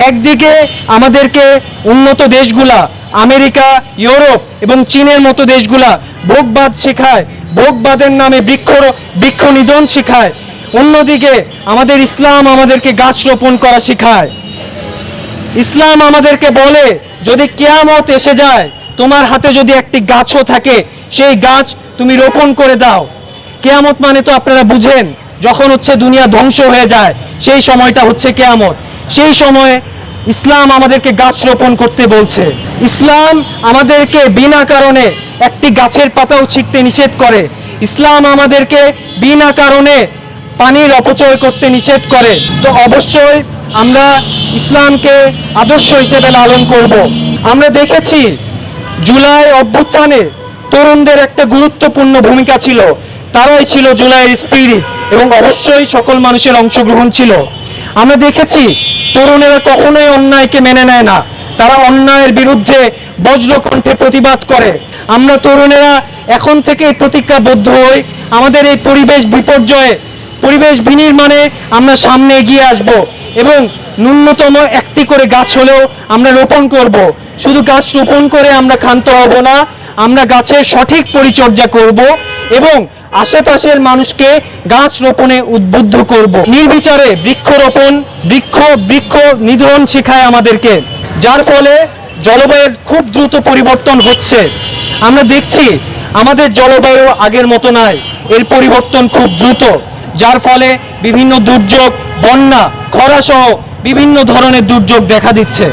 একদিকে আমাদেরকে উন্নত দেশগুলা, আমেরিকা, ইউরোপ এবং চীনের মতো দেশগুলা ভোগবাদ শেখায়, ভোগবাদের নামে বৃক্ষ বৃক্ষ নিধন শেখায়, অন্যদিকে আমাদের ইসলাম আমাদেরকে গাছ রোপণ করা শেখায়। ইসলাম আমাদেরকে বলে, যদি কেয়ামত এসে যায়, তোমার হাতে যদি একটি গাছও থাকে, সেই গাছ তুমি রোপণ করে দাও। কেয়ামত মানে তো আপনারা বুঝেন, যখন হচ্ছে দুনিয়া ধ্বংস হয়ে যায়, সেই সময়টা হচ্ছে কেয়ামত। সেই সময়ে ইসলাম আমাদেরকে গাছ রোপণ করতে বলছে। ইসলাম আমাদেরকে বিনা কারণে একটি গাছের পাতাও ছিঁড়তে নিষেধ করে। ইসলাম আমাদেরকে বিনা কারণে পানির অপচয় করতে নিষেধ করে। তো অবশ্যই আমরা ইসলামকে আদর্শ হিসেবে লালন করব। আমরা দেখেছি জুলাই অভ্যুত্থানে তরুণদের একটা গুরুত্বপূর্ণ ভূমিকা ছিল। তারাই ছিল জুলাইয়ের স্পিরিট এবং অবশ্যই সকল মানুষের অংশগ্রহণ ছিল। আমরা দেখেছি তরুণেরা কখনোই অন্যায়কে মেনে নেয় না। তারা অন্যায়ের বিরুদ্ধে বজ্রকণ্ঠে প্রতিবাদ করে। আমরা তরুণেরা এখন থেকে প্রতিজ্ঞাবদ্ধ হই। আমাদের এই পরিবেশ বিপর্যয়ে, পরিবেশ বিনির্মাণে আমরা সামনে এগিয়ে আসব এবং ন্যূনতম একটি করে গাছ হলেও আমরা রোপণ করব। শুধু গাছ রোপণ করে আমরা ক্ষান্ত হব না, আমরা গাছের সঠিক পরিচর্যা করব এবং আশেপাশের মানুষকে গাছ রোপণে উদ্বুদ্ধ করব। নির্বিচারে বৃক্ষরোপণ, বৃক্ষ বৃক্ষ নিধন শেখায় আমাদেরকে, যার ফলে জলবায়ুর খুব দ্রুত পরিবর্তন হচ্ছে। আমরা দেখছি আমাদের জলবায়ু আগের মতো নয় এর পরিবর্তন খুব দ্রুত, যার ফলে বিভিন্ন দুর্যোগ, বন্যা খরা সহ বিভিন্ন ধরনের দুর্যোগ দেখা দিচ্ছে।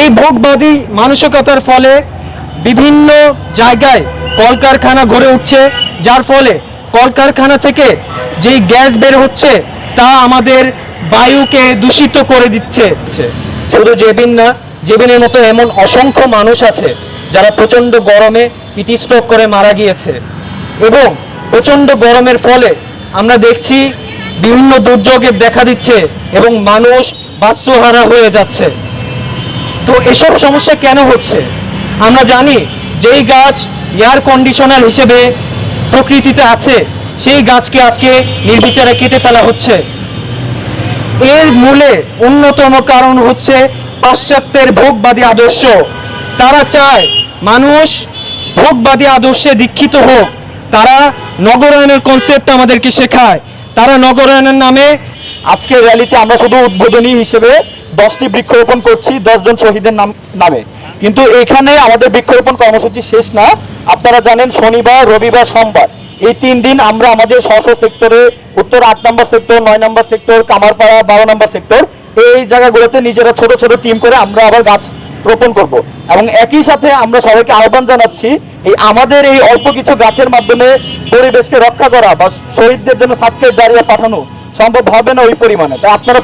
এই ভোগবাদী মানসিকতার ফলে বিভিন্ন জায়গায় কলকারখানা গড়ে উঠছে যার ফলে কলকারখানা থেকে যেই গ্যাস বের হচ্ছে, তা আমাদের বায়ুকে দূষিত করে দিচ্ছে। শুধু জেবিন না, জেবিনের মতো এমন অসংখ্য মানুষ আছে যারা প্রচণ্ড গরমে পিটি স্ট্রোক করে মারা গিয়েছে। এবং প্রচণ্ড গরমের ফলে আমরা দেখছি বিভিন্ন দুর্যোগের দেখা দিচ্ছে এবং মানুষ বাস্তুহারা হয়ে যাচ্ছে। তো এসব সমস্যা কেন হচ্ছে? আমরা জানি যেই গাছ এয়ার কন্ডিশনার হিসেবে প্রকৃতিতে আছে, সেই গাছকে আজকে নির্বিচারে কেটে ফেলা হচ্ছে। এর মূলে অন্যতম কারণ হচ্ছে পাশ্চাত্যের ভোগবাদী আদর্শ। তারা চায় মানুষ ভোগবাদী আদর্শে দীক্ষিত হোক। তারা নগরায়নের কনসেপ্ট আমাদেরকে শেখায়। তারা নগরায়নের নামে আজকের র্যালিতে আমরা শুধু উদ্বোধনী হিসেবে দশটি বৃক্ষরোপণ করছি, দশজন শহীদের নাম, নামে। কিন্তু এখানে আমাদের বৃক্ষরোপণ কর্মসূচি শেষ না। আপনারা জানেন, শনিবার, রবিবার, সোমবার। এই তিন দিন আমরা আমাদের স্ব সেক্টরে, উত্তর আট নম্বর সেক্টর, নয় নম্বর সেক্টর, কামারপাড়া, বারো নম্বর সেক্টর, এই জায়গাগুলোতে নিজেরা ছোট ছোট টিম করে আমরা আবার গাছ রোপণ করব। এবং একই সাথে আমরা সবাইকে আহ্বান জানাচ্ছি, এই আমাদের এই অল্প কিছু গাছের মাধ্যমে পরিবেশকে রক্ষা করা বা শহীদদের জন্য সাতকে জারিয়া পাঠানো সম্ভব হবে না ওই পরিমাণে। তাই আপনারা